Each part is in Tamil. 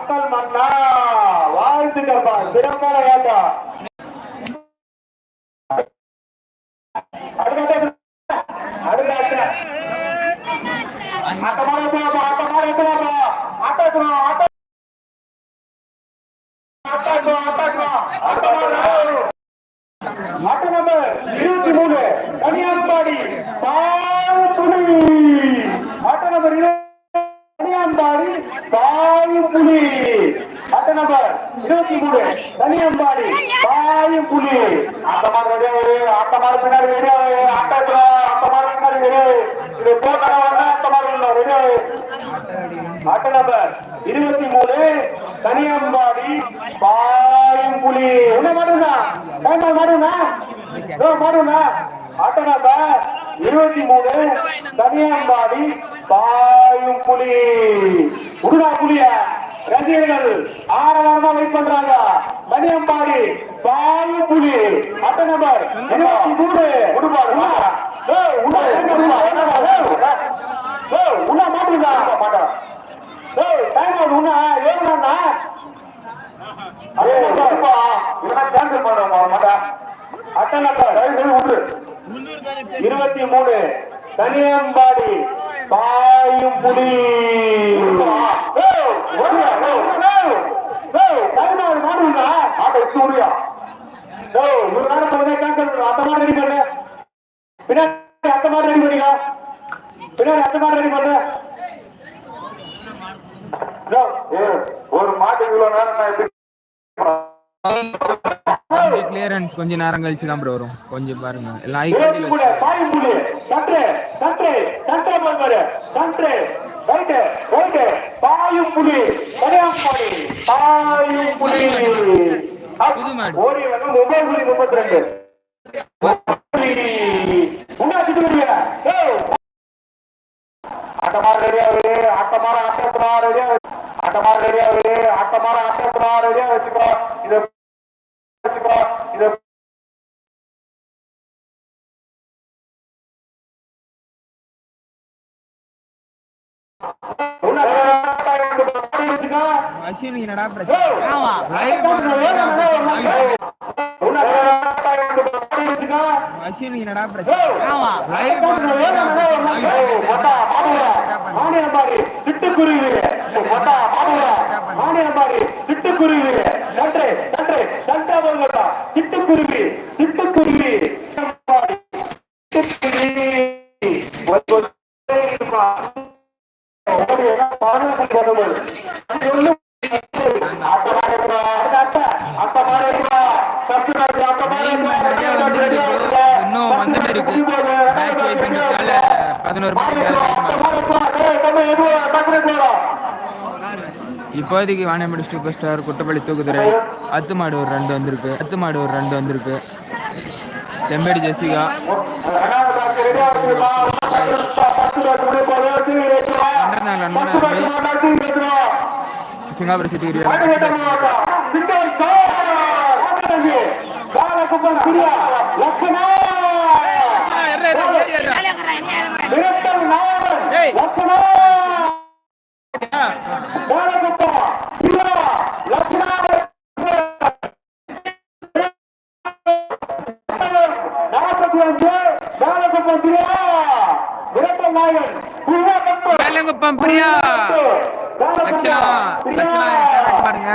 கப்பல் மன்னா வாழ்த்துக்கப்பா சிறப்பான ஏக்கம் இருபத்தி மூணு ஆட்டமான இருபத்தி மூணு கன்னியாகுமரி புலி. ஆட்டமா ரெடியாவே ஆட்டமா பின்னாடி ரெடியாவே ஆட்டத்துல ஆட்டமா பின்னாடி ரெடியாவே இது போட்டா ஆட்டமா ரெடியாவே ஆட்ட நம்பர் இருபத்தி மூணு கனியம்பாடி பாயும் புலி. என்ன மாடுனா ஏமா மாடுனா ஓ மாடுனா ஆட்ட இருபத்தி மூணு தனியாம்பாடி பாயும் புலி. உடுடா புலிய ரசிகர்கள் ஆரவாரமா வெயிட் பண்றாங்க. தனியாம்பாடி பாயும் புலி. அட்ட நம்பர் இருபத்தி மூணு உடுபாடு உள்ள உள்ள மாட்டுதா மாட்டா. டைம் அவுட் உன்ன ஏறுனா ஏய் கேன்சல் பண்ணுவாங்க மாட்டா. அட்டனக்கா ரைட் சைடு இருபத்தி மூணு. தனியம்பாடி பாயும் புலி. ஏய் ஓடியா ஏய் ஏய் நேரம் அந்த மாதிரி ரெடி பண்ணு பின்னாடி அந்த மாதிரி ரெடி பின்னாடி அந்த மாதிரி ரெடி பண்ணு ஒரு மாட்டு இவ்வளவு நேரம் நான் எப்படி கிளியரன்ஸ் கொஞ்சம் நேரம் கழிச்சு தான் ப்ரோ வரும். கொஞ்சம் பாருங்க. எல்லாம் ஐ கட்டி சட்ரே சட்ரே சட்ரே பாருங்க சட்ரே ரைட் ரைட் பாயும் புலி கரையாம் புலி பாயும் புலி புது மாடு. ஓடி வந்து மொபைல் புலி 32 வச்சுக்கோ அஸ்வின் என்னடா பிரச்சனை? ஆமா. லைவ் வச்சுக்கோ அஸ்வின் என்னடா பிரச்சனை? ஆமா. லைவ் மானியம்பாடி சிட்டுக்குருவி மொட்டா மாடுவா மானியம்பாடி சிட்டுக்குருவி நன்றி நன்றி நன்றி சிட்டுக்குருவி இப்போதைக்கு வாணியம்படி சூப்பர் ஸ்டார் குட்டப்பள்ளி தூக்குதுறை. அத்து மாடு ஒரு ரெண்டு வந்திருக்கு. அத்து மாடு ஒரு ரெண்டு வந்திருக்கு. Sembedi Jessica. Singapuram city area Velankuppam Priya. Latchana Latchana பாருங்க.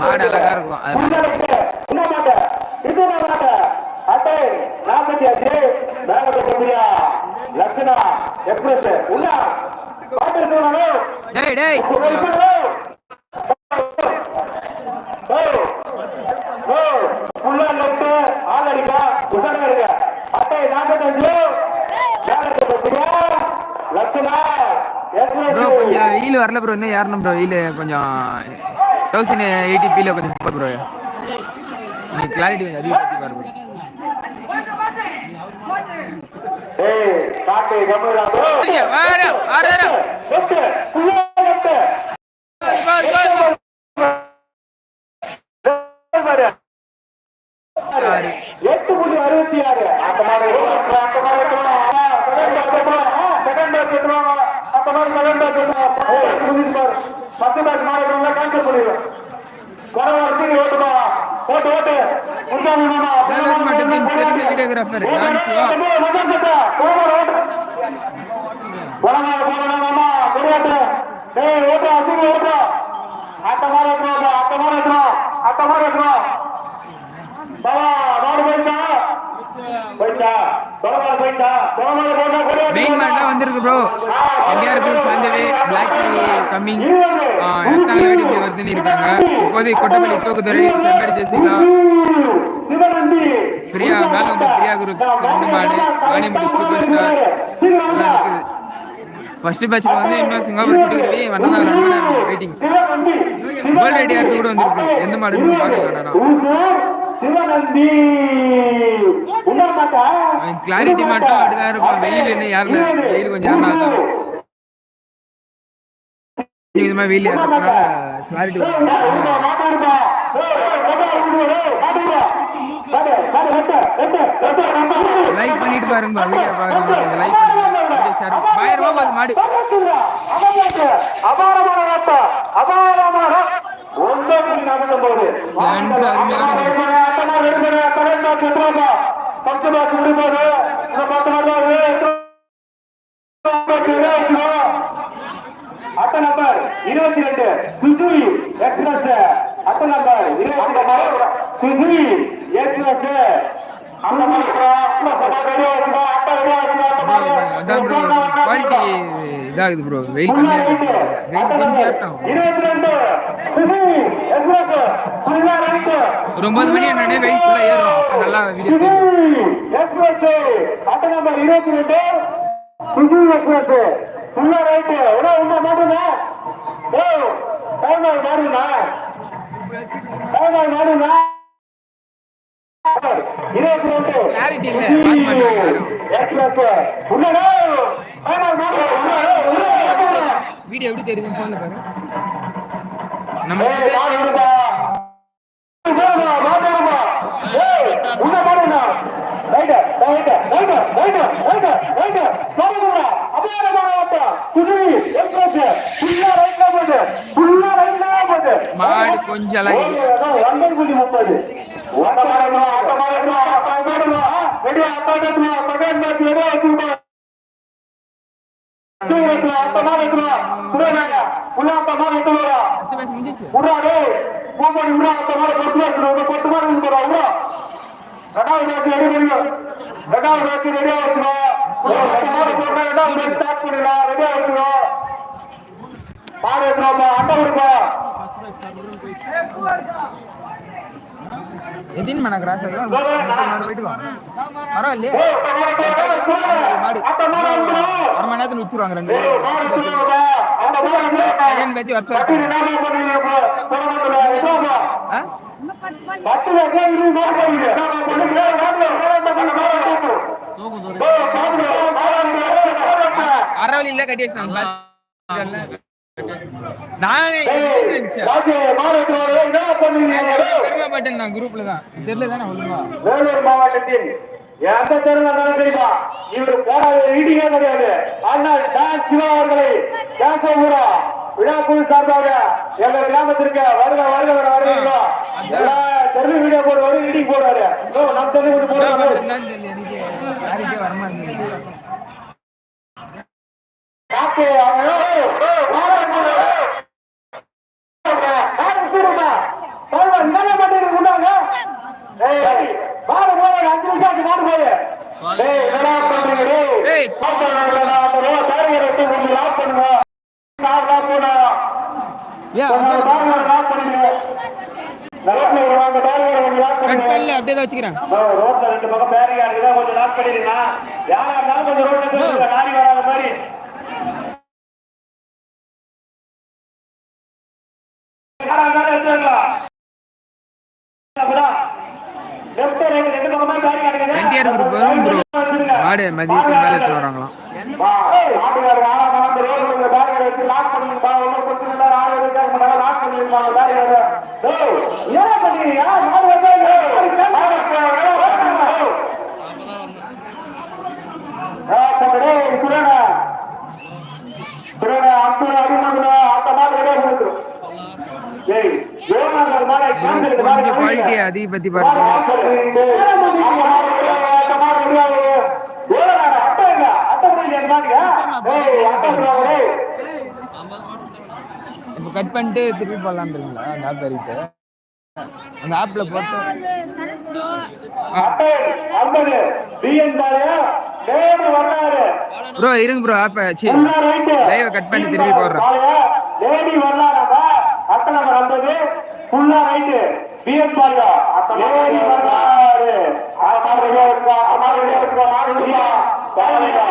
மாடு அழகா இருக்கும் அது லட்சணா எக்ஸ்பிரஸ் உள்ள பாட்டு இருக்கணும் டேய் டேய். ப்ரோ கொஞ்சம் வெயில் வரல ப்ரோ. இன்னும் ஏறணும் ப்ரோ. வெயில் கொஞ்சம் தௌசண்ட் எயிட்டிபியில் கொஞ்சம் ப்ரோ. நீ கிளாரிட்டி கொஞ்சம் அதிகப்படுத்தி. பாரு, பாரு, பாரு. சாரி. எட்டு புள்ளி அறுபத்தி ஆறு. அந்த மாதிரி அந்த மாதிரி செகண்ட் செகண்ட் பத்து பேர் மாடு கோரியோகிராஃபர் மெயின் வந்திருக்கு ப்ரோ என்டிஆர் குரூப் சேர்ந்தவே பிளாக் கம்மிங் எத்தனை இப்படி வருதுன்னு இருக்காங்க. இப்போதைக்கு கொட்டப்பள்ளி தூக்குத்துறை செம்பேடு ஜெசிகா. பிரியா மேலே பிரியா குரூப் ரெண்டு மாடு. ஆணிமுடி சூப்பர் ஸ்டார் எல்லாம் இருக்குது. ஃபர்ஸ்ட் பேட்ச்ல வந்து இன்னும் சிங்கப்பூர் சிட்டுக்குருவி வண்ணா வெயிட்டிங் ஐடியா கூட வந்திருக்கு. எந்த மாடு பார்க்கலாம் சிவநந்தி கிளாரிட்டி மட்டும் அப்படிதான் இருக்கும். வெயில் என்ன யாருல வெயில் கொஞ்சம் யாருனா தான் இது மாதிரி வெயில் யாருனால கிளாரிட்டி லைக் பண்ணிட்டு பாருங்க வீடியோ பாருங்க லைக் பண்ணுங்க. வீடியோ ஆயிரம் ரூபாய் அது மாடு. அருமையான நம்பர் இருபத்தி ரெண்டு சுசுகி எக்ஸ்பிரஸ் அட்ட நம்பர் இருபத்தி ரெண்டு சுசுகி எக்ஸ்பிரஸ் அந்த அதான் ப்ரோ குவாலிட்டி இதாகுது ப்ரோ வெயில் கம்மியாக இருக்கு. வெயில் கொஞ்சம் ஏற்றம் ஒரு ஒன்பது மணி என்னன்னே வெயில் ஃபுல்லாக ஏறும் நல்லா வீடியோ தெரியும் இருபத்தி ரெண்டு. சுசுகி எக்ஸ்பிரஸ் ஃபுல்லா ரைட் என்ன உண்மை மாட்டுங்க ஏய் டைம் ஆகி மாடுங்க டைம் ஆகி மாடுங்க இருபத்தி ரெண்டு கிளாரிட்டி இல்லை பார்க்க மாட்டாங்க யாரும் எக்ஸ்பிரஸ் உள்ளடா டைம் ஆகி மாடுங்க உள்ளடா வீடியோ எப்படி தெரியுது ஃபோனில் பாரு நம்ம மாடு கொஞ்சம் அழகு ஒன்பது புள்ளி முப்பது ஓட்ட மாடுமா ஆட்ட மாடுமா ஆட்ட மாடுமா ரெடி ஆட்ட மாடுமா பகன் மேட்ச் ரெடி ஆச்சுமா ஆட்ட மாடுமா புரியல உள்ள ஆட்ட மாடு விட்டுறா பெருமைப்பட்டேன் நான் குரூப்ல தான். தெரியல தானே வேலூர் மாவட்டத்தில் எந்த தெருவில் தெரியுமா? இவர் போடாத ரீடிங்கே கிடையாது. ஆனால் டான்ஸ் சிவா அவர்களை கூட விழாக்குழு சார்பாக எங்க கிராமத்திற்கு வருக வருக வர எல்லா தெரு வீடியோ போடு வரும் ரீடிங் போடுவாரு. நம்ம தெரு போடுவாரு அப்படியே தான் வச்சுக்கிறேன் ரோட்ல ரெண்டு பக்கம் பேரிகா இருக்குதா கொஞ்சம் லாக் பண்ணிடுங்க யாரா இருந்தாலும் கொஞ்சம் ரோட்ல லாரி வராத மாதிரி யாரா என்டிஆர் குரூப் வரும் ப்ரோ மாடு மதியத்துக்கு மேலே எடுத்து வராங்களாம். மாட்டுக்காரர் ஆளா கலந்து ரோடு கொஞ்சம் பேரிகா வச்சு லாக் பண்ணிருப்பா ஒன்னும் கொஞ்சம் நேரம் ஆள் இருக்காங்க லாக் பண்ணிருப்பாங்க பேரிகா ஏய் என்ன பண்றீங்க மாடு வந்து சுரேன சுரேன அப்துல் அடிமதுல அந்த மாதிரி ரெடியா கொடுத்துரும் கொஞ்சம் குவாலிட்டி அதிக பத்தி பாருங்க. இப்போ கட் பண்ணிட்டு திருப்பி போடலான்றீங்களா அந்த ஆப் வரைக்கும் அந்த ஆப்ல போட்டு ப்ரோ இருங்க ப்ரோ ஆப் சரி லைவ் கட் பண்ணி திருப்பி போடுறேன் ஃபுல்லா ரைட்டு பிஎஸ் பாரியா ஏறி வரலாறு அமர்வே இருக்கா அமர்வே இருக்கா மாறுதியா பாரியா